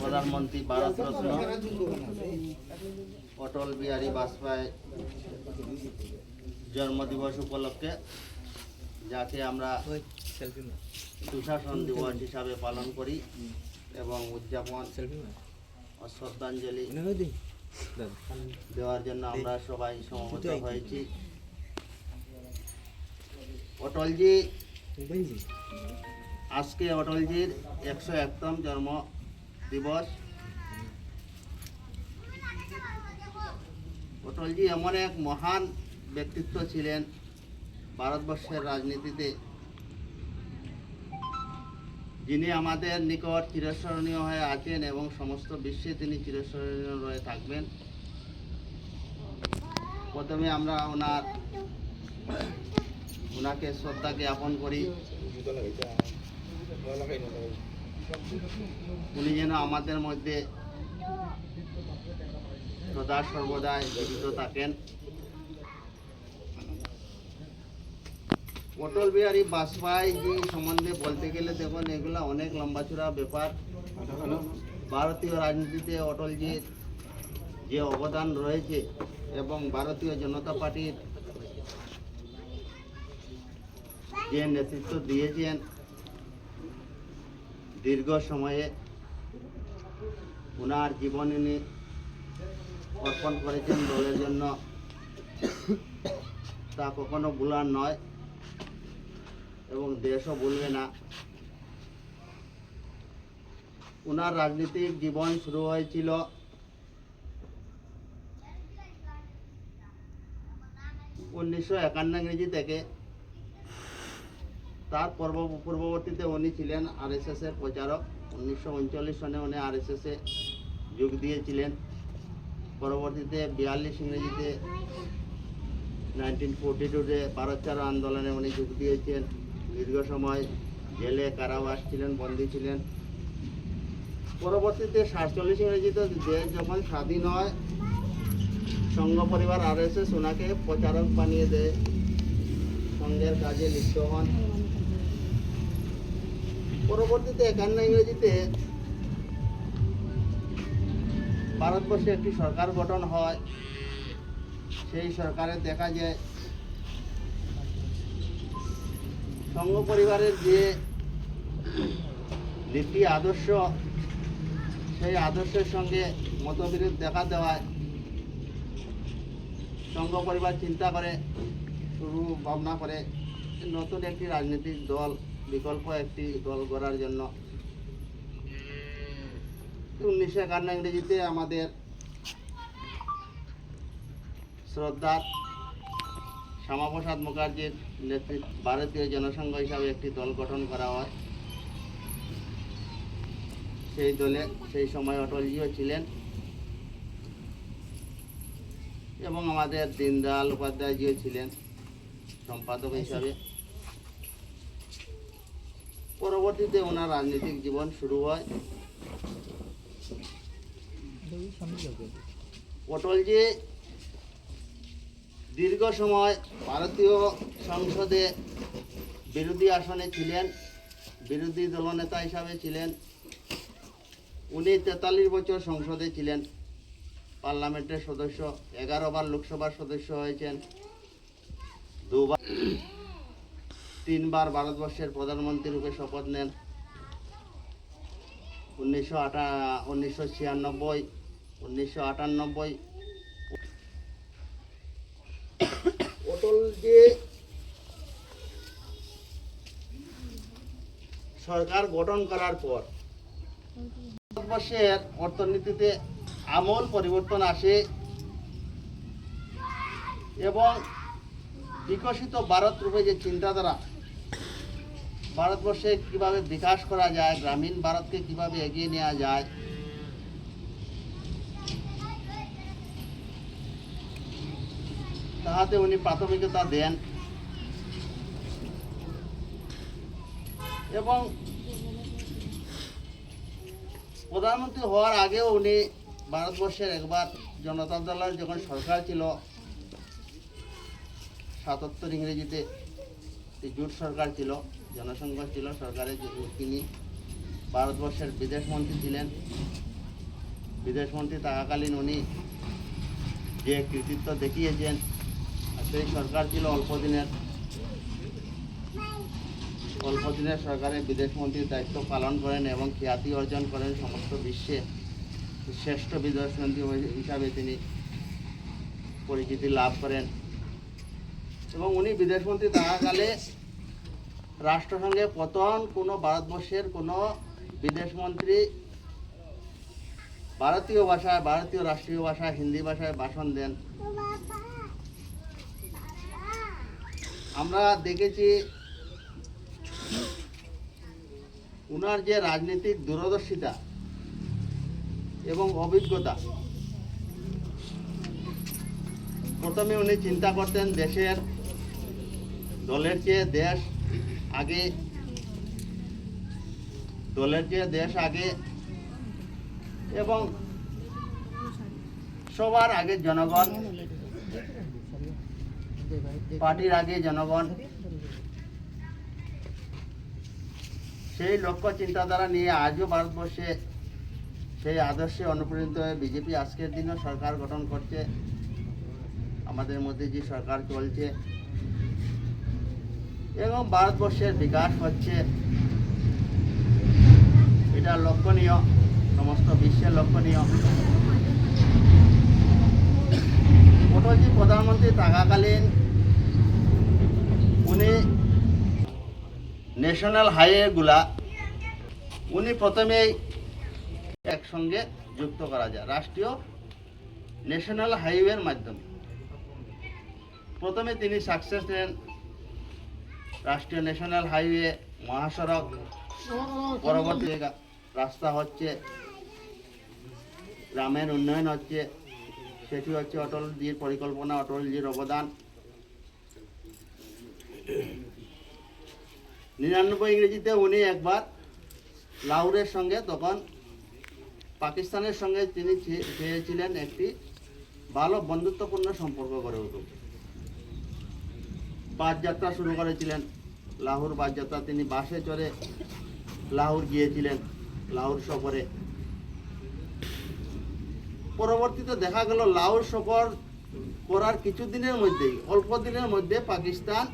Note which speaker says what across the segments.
Speaker 1: প্রধানমন্ত্রী ভারত রত্ন, অটল বিহারী বাজপেয়ী জন্মদিবস উপলক্ষে যাকে আমরা সুশাসন দিবস হিসাবে পালন করি এবং উদযাপন শ্রদ্ধাঞ্জলি দেওয়ার জন্য আমরা সবাই সমবেত হয়েছি। অটলজি। আজকে অটলজির একশো একতম জন্ম দিবস। অটলজি এমন এক মহান ব্যক্তিত্ব ছিলেন ভারতবর্ষের রাজনীতিতে। যিনি আমাদের নিকট চিরস্মরণীয় হয়ে আছেন এবং সমস্ত বিশ্বে তিনি চিরস্মরণীয় রয়ে থাকবেন। প্রথমে আমরা ওনার ওনাকে শ্রদ্ধা জ্ঞাপন করি। উনি যেন আমাদের মধ্যে সদা সর্বদাই জীবিত থাকেন। অটল বিহারী বাজপেয়ীজি সম্বন্ধে বলতে গেলে দেখুন, এগুলো অনেক লম্বাচূড়া ব্যাপার। ভারতীয় রাজনীতিতে অটলজির যে অবদান রয়েছে এবং ভারতীয় জনতা পার্টির যে নেতৃত্ব দিয়েছেন দীর্ঘ সময়ে ওনার জীবন উনি অর্পণ করেছেন দলের জন্য, তা কখনো ভুলার নয় এবং দেশও ভুলবে না। ওনার রাজনৈতিক জীবন শুরু হয়েছিল উনিশশো একান্ন ইংরেজি থেকে। তার পর্ব, পূর্ববর্তীতে উনি ছিলেন আরএসএস এর প্রচারক। উনিশশো উনচল্লিশ সনে উনি আরএসএস যোগ দিয়েছিলেন। পরবর্তীতে বিয়াল্লিশ ইংরেজিতে নাইনটিন ফোরটি টুতে ভারত ছাড়ো আন্দোলনে উনি যোগ দিয়েছেন। দীর্ঘ সময় জেলে কারাবাস ছিলেন, বন্দী ছিলেন। পরবর্তীতে সাতচল্লিশ ইংরেজিতে দেশ যখন স্বাধীন হয়, সংঘ পরিবার আরএসএস ওনাকে প্রচারক বানিয়ে দেয়। সংঘের কাজে লিপ্ত হন। পরবর্তীতে একান্ন ইংরেজিতে ভারতবর্ষে একটি সরকার গঠন হয়। সেই সরকারে দেখা যায় সংঘ পরিবারের যে নীতি আদর্শ, সেই আদর্শের সঙ্গে মতবিরোধ দেখা দেওয়ায় সংঘ পরিবার চিন্তা করে, শুরু ভাবনা করে নতুন একটি রাজনৈতিক দল বিকল্প একটি দল গড়ার জন্য। উনিশশো একান্ন ইংরেজিতে আমাদের শ্রদ্ধার শ্যামাপ্রসাদ মুখার্জির নেতৃত্ব ভারতীয় জনসংঘ হিসাবে একটি দল গঠন করা হয়। সেই দলে সেই সময় অটলজিও ছিলেন। এবং আমাদের দীনদয়াল উপাধ্যায়জিও ছিলেন সম্পাদক হিসাবে। পরবর্তীতে ওনার রাজনৈতিক জীবন শুরু হয়। অটলজি দীর্ঘ সময় ভারতীয় সংসদে বিরোধী আসনে ছিলেন, বিরোধী দলনেতা হিসাবে ছিলেন। উনি তেতাল্লিশ বছর সংসদে ছিলেন। পার্লামেন্টের সদস্য, এগারো বার লোকসভার সদস্য হয়েছেন। দুবার তিনবার ভারতবর্ষের প্রধানমন্ত্রী রূপে শপথ নেন। উনিশশো আটা, উনিশশো ছিয়ানব্বই, উনিশশো আটানব্বই। অটল যে সরকার গঠন করার পর ভারতবর্ষের অর্থনীতিতে আমূল পরিবর্তন আসে এবং বিকশিত ভারত রূপে যে চিন্তাধারা ভারতবর্ষে কীভাবে বিকাশ করা যায়, গ্রামীণ ভারতকে কীভাবে এগিয়ে নেওয়া যায়? তাহাতে উনি প্রাথমিকতা দেন। এবং প্রধানমন্ত্রী হওয়ার আগেও উনি ভারতবর্ষের একবার জনতা দলের যখন সরকার ছিল, সাতাত্তর ইংরেজিতে জোট সরকার ছিল। জনসংঘ ছিল, সরকারের তিনি ভারতবর্ষের বিদেশ মন্ত্রী ছিলেন। বিদেশ মন্ত্রী থাকাকালীন উনি যে কৃতিত্ব দেখিয়েছেন সেই সরকার ছিল অল্প দিনের। অল্প দিনের সরকারের বিদেশ মন্ত্রীর দায়িত্ব পালন করেন এবং খ্যাতি অর্জন করেন সমস্ত বিশ্বে। শ্রেষ্ঠ বিদেশ মন্ত্রী হিসাবে তিনি পরিচিতি লাভ করেন। এবং উনি বিদেশমন্ত্রী থাকাকালে রাষ্ট্রসংঘে প্রথম কোনো ভারতবর্ষের কোনো বিদেশমন্ত্রী ভারতীয় ভাষায়, ভারতীয় রাষ্ট্রীয় ভাষায়, হিন্দি ভাষায় ভাষণ দেন। আমরা দেখেছি উনার যে রাজনৈতিক দূরদর্শিতা এবং অভিজ্ঞতা, প্রথমে উনি চিন্তা করতেন দেশের, দলের চেয়ে দেশ আগে দলের যে দেশ আগে এবং সবার আগে জনগণ, পার্টির আগে জনগণ, সেই লক্ষ্য চিন্তাধারা নিয়ে আজও ভারতবর্ষে সেই আদর্শে অনুপ্রাণিত হয়ে বিজেপি আজকের দিনও সরকার গঠন করছে। আমাদের মধ্যে যে সরকার চলছে এবং ভারতবর্ষের বিকাশ হচ্ছে এটা লক্ষণীয়, সমস্ত বিশ্বের লক্ষণীয়। অটলজি প্রধানমন্ত্রী থাকাকালীন উনি ন্যাশনাল হাইওয়েগুলা উনি প্রথমেই একসঙ্গে যুক্ত করা যায়, রাষ্ট্রীয় ন্যাশনাল হাইওয়ের মাধ্যমে। প্রথমে তিনি সাকসেস দেন রাষ্ট্রীয় ন্যাশনাল হাইওয়ে মহাসড়ক। পরবর্তী রাস্তা হচ্ছে গ্রামের উন্নয়ন হচ্ছে। সেটি হচ্ছে অটলজির পরিকল্পনা অটলজির অবদান। নিরানব্বই ইংরেজিতে উনি একবার লাহোরের সঙ্গে তখন পাকিস্তানের সঙ্গে তিনি চেয়ে- চেয়েছিলেন একটি ভালো বন্ধুত্বপূর্ণ সম্পর্ক গড়ে উঠুক। বাস যাত্রা শুরু করেছিলেন। লাহোর বাস যাত্রা, তিনি বাসে চড়ে লাহোর গিয়েছিলেন, লাহোর সফরে। পরবর্তীতে দেখা গেল, লাহোর সফর করার কিছু দিনের মধ্যেই, অল্প দিনের মধ্যে পাকিস্তান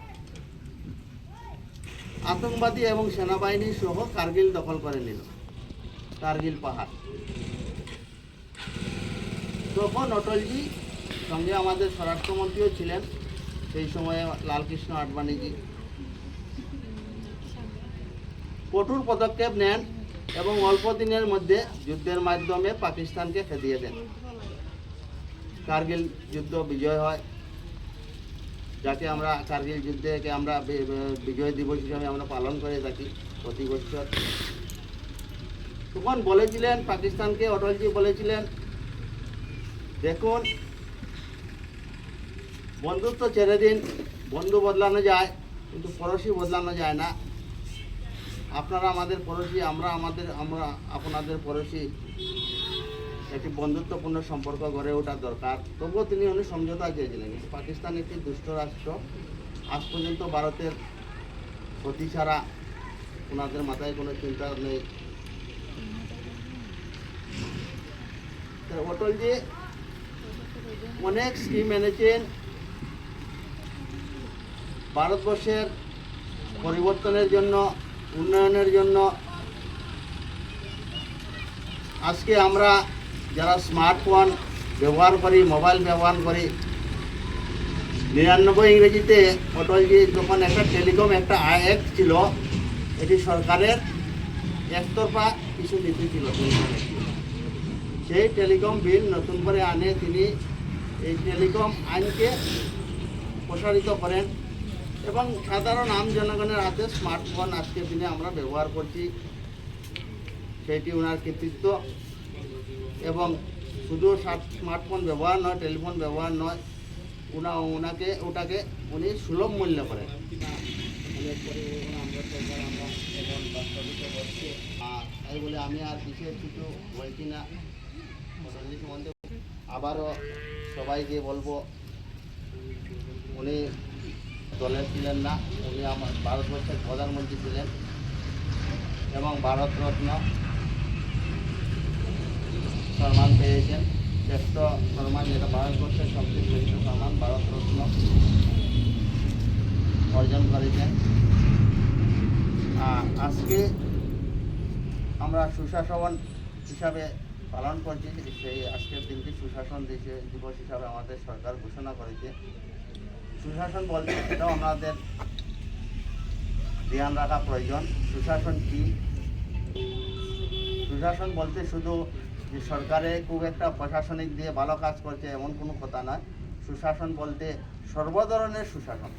Speaker 1: আতঙ্কবাদী এবং সেনাবাহিনী সহ কার্গিল দখল করে নিল, কার্গিল পাহাড়। তখন অটলজি সঙ্গে আমাদের স্বরাষ্ট্রমন্ত্রীও ছিলেন, সেই সময়ে লালকৃষ্ণ আডবাণীজি। কঠোর পদক্ষেপ নেন এবং অল্প দিনের মধ্যে যুদ্ধের মাধ্যমে পাকিস্তানকে খেদিয়ে দেন। কার্গিল যুদ্ধ বিজয় হয়। যাকে আমরা, কার্গিল যুদ্ধকে আমরা বিজয় দিবস হিসাবে আমরা পালন করে থাকি প্রতি বছর। তখন বলেছিলেন, পাকিস্তানকে অটলজি বলেছিলেন, দেখুন, বন্ধুত্ব ছেড়ে দিন, বন্ধু বদলানো যায়, কিন্তু পড়োশি বদলানো যায় না। আপনারা আমাদের পড়োশি, আমরা আমাদের, আমরা আপনাদের পড়োশি। একটি বন্ধুত্বপূর্ণ সম্পর্ক গড়ে ওঠা দরকার। তবুও তিনি উনি সমঝোতা চেয়েছিলেন পাকিস্তান একটি দুষ্ট রাষ্ট্র। আজ পর্যন্ত ভারতের ক্ষতি ছাড়া ওনাদের মাথায় কোনো চিন্তা নেই। অটলজি অনেক স্কিম এনেছেন। ভারতবর্ষের পরিবর্তনের জন্য উন্নয়নের জন্য আজকে আমরা যারা স্মার্টফোন ব্যবহার করি মোবাইল ব্যবহার করি, নিরানব্বই ইংরেজিতে অটলজি যখন একটা টেলিকম একটা অ্যাক্ট ছিল, এটি সরকারের একতরফা কিছু নীতি ছিল। সেই টেলিকম বিল নতুন করে আনে, তিনি এই টেলিকম আইনকে প্রসারিত করেন। এবং সাধারণ আম জনগণের হাতে স্মার্টফোন আজকের দিনে আমরা ব্যবহার করছি। সেটি ওনার কৃতিত্ব। এবং শুধু স্মার্টফোন ব্যবহার নয় টেলিফোন ব্যবহার নয়, উনা ওনাকে ওটাকে উনি সুলভ মূল্য করেন তাই বলে আমি আর বিশেষ কিছু বলছি না। আবারও সবাইকে বলব, উনি দলের ছিলেন না, উনি আমার ভারতবর্ষের প্রধানমন্ত্রী ছিলেন এবং ভারতরত্ন সম্মান পেয়েছেন। শ্রেষ্ঠ সম্মান যেটা ভারতবর্ষের সবচেয়ে শ্রেষ্ঠ সম্মান ভারতরত্ন অর্জন করেছেন। আজকে আমরা সুশাসন হিসাবে পালন করছি, সেই আজকের দিনটি সুশাসন দিবস হিসাবে আমাদের সরকার ঘোষণা করেছে। সুশাসন বলতে সেটাও আমাদের ধ্যান রাখা প্রয়োজন। সুশাসন কি? সুশাসন বলতে শুধু যে সরকারে খুব একটা প্রশাসনিক দিয়ে ভালো কাজ করছে এমন কোনো কথা নয়। সুশাসন বলতে সর্বধরনের সুশাসন।